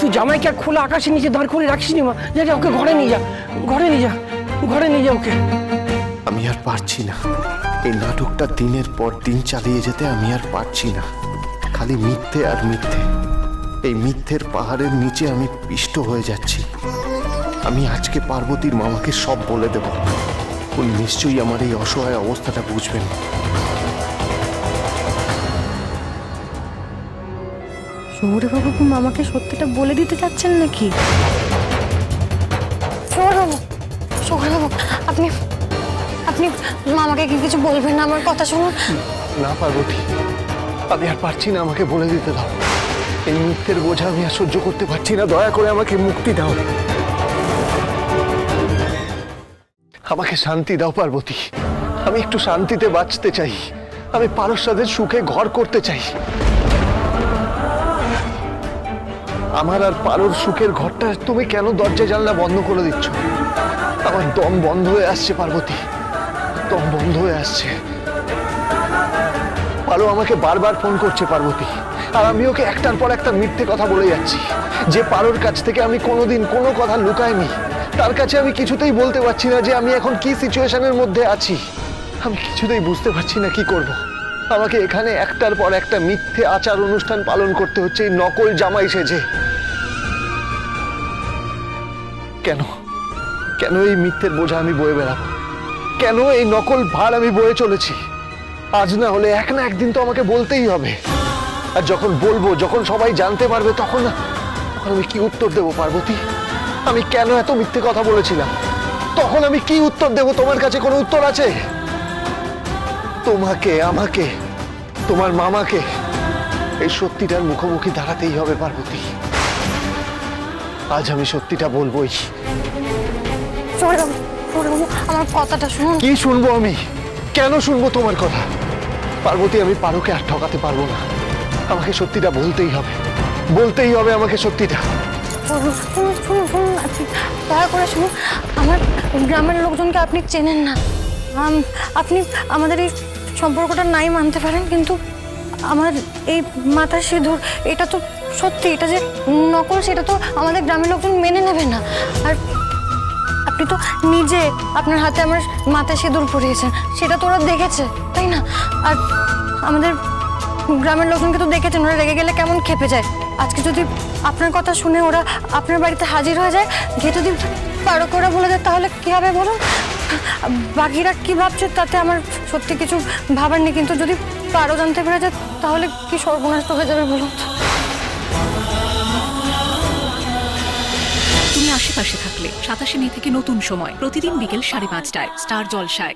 তুই জামাইকে আর খোলা আকাশের নিচে দাঁড় করে রাখিস নি মা? যা যা, ওকে ঘরে নিয়ে যা, ঘরে নিয়ে যা, ঘরে নিয়ে যা ওকে। আমি আর পারছি না। এই নাটকটা দিনের পর দিন চালিয়ে যেতে আমি আর পারছি না। খালি মিথ্যে আর মিথ্যে। এই মিথ্যের পাহাড়ের নিচে আমি পিষ্ট হয়ে যাচ্ছি। আমি আজকে পার্বতীর মামাকে সব বলে দেব। উনি নিশ্চয়ই আমার এই অসহায় অবস্থাটা বুঝবেন। সৌরবাবু মামাকে সত্যিটা বলে দিতে চাচ্ছেন নাকি? সৌরবাবু সৌরবাবু আপনি আপনি মামাকে কি কিছু বলবেন না? আমার কথা শুনুন। না পার্বতী আমি আর পারছি না আমাকে বলে দিতে দাও। এই মিথ্যের বোঝা আমি আর সহ্য করতে পারছি না। দয়া করে আমাকে মুক্তি দাও। আমাকে শান্তি দাও পার্বতী। আমি একটু শান্তিতে বাঁচতে চাই। আমি পারস্বাদের সুখে ঘর করতে চাই। আমার আর পারোর সুখের ঘরটা তুমি কেন দরজা জানলা বন্ধ করে দিচ্ছ? আমার দম বন্ধ হয়ে আসছে, পার্বতী। দম বন্ধ হয়ে আসছে। পারো আমাকে বারবার ফোন করছে, পার্বতী। আর আমি ওকে একটার পর একটা মিথ্যে কথা বলে যাচ্ছি। যে পারোর কাছ থেকে আমি কোনোদিন কোনো কথা লুকাইনি, তার কাছে আমি কিছুতেই বলতে পারছি না যে আমি এখন কি সিচুয়েশনের মধ্যে আছি। আমি কিছুতেই বুঝতে পারছি না কি করব। আমাকে এখানে একটার পর একটা মিথ্যে আচার অনুষ্ঠান পালন করতে হচ্ছে, এই নকল জামাই সেজে। কেন? কেন এই মিথ্যের বোঝা আমি বয়ে বেড়াবো? কেন এই নকল ভার আমি বয়ে চলেছি? আজ না হলে এক না একদিন তো আমাকে বলতেই হবে। আর যখন বলব, যখন সবাই জানতে পারবে, তখন তখন আমি কি উত্তর দেবো, পার্বতী? আমি কেন এত মিথ্যে কথা বলেছিলাম? তখন আমি কি উত্তর দেব? তোমার কাছে কোনো উত্তর আছে? তোমাকে, আমাকে তোমার মামাকে এই সত্যিটার মুখোমুখি দাঁড়াতেই হবে পার্বতী। আজ আমি সত্যিটা বলবোই। আমার কথাটা শুনুন। কি শুনব আমি? কেন শুনব তোমার কথা? পার্বতী আমি পারোকে আর ঠকাতে পারব না। আমাকে সত্যিটা বলতেই হবে। বলতেই হবে আমাকে সত্যিটা। আপনি দয়া করে শুনুন। আমার গ্রামের লোকজনকে আপনি চেনেন না। আপনি আমাদের এই সম্পর্কটা নাই মানতে পারেন, কিন্তু আমার এই মাথা সিঁদুর, এটা তো সত্যি, এটা যে নকল, সেটা তো আমাদের গ্রামের লোকজন মেনে নেবে না। আর আপনি তো নিজে আপনার হাতে আমার মাথা সিঁদুর পরিয়েছেন, সেটা তো ওরা দেখেছে, তাই না? আর আমাদের গ্রামের লোকজনকে তো দেখেছেন, ওরা রেগে গেলে কেমন খেপে যায়? আজকে যদি আপনার কথা শুনে ওরা আপনার বাড়িতে হাজির হয়ে যায়, গিয়ে যদি পারো করে বলে যায় তাহলে কী হবে বলুন? বাকিরা কি ভাবছে তাতে আমার সত্যি কিছু ভাবার নেই, কিন্তু যদি পারো জানতে পেরে যায়, তাহলে কি সর্বনাশ হয়ে যাবে বলুন আশেপাশে থাকলে সাতাশে মে থেকে নতুন সময়, প্রতিদিন বিকেল সাড়ে পাঁচটায়, স্টার জলসায়।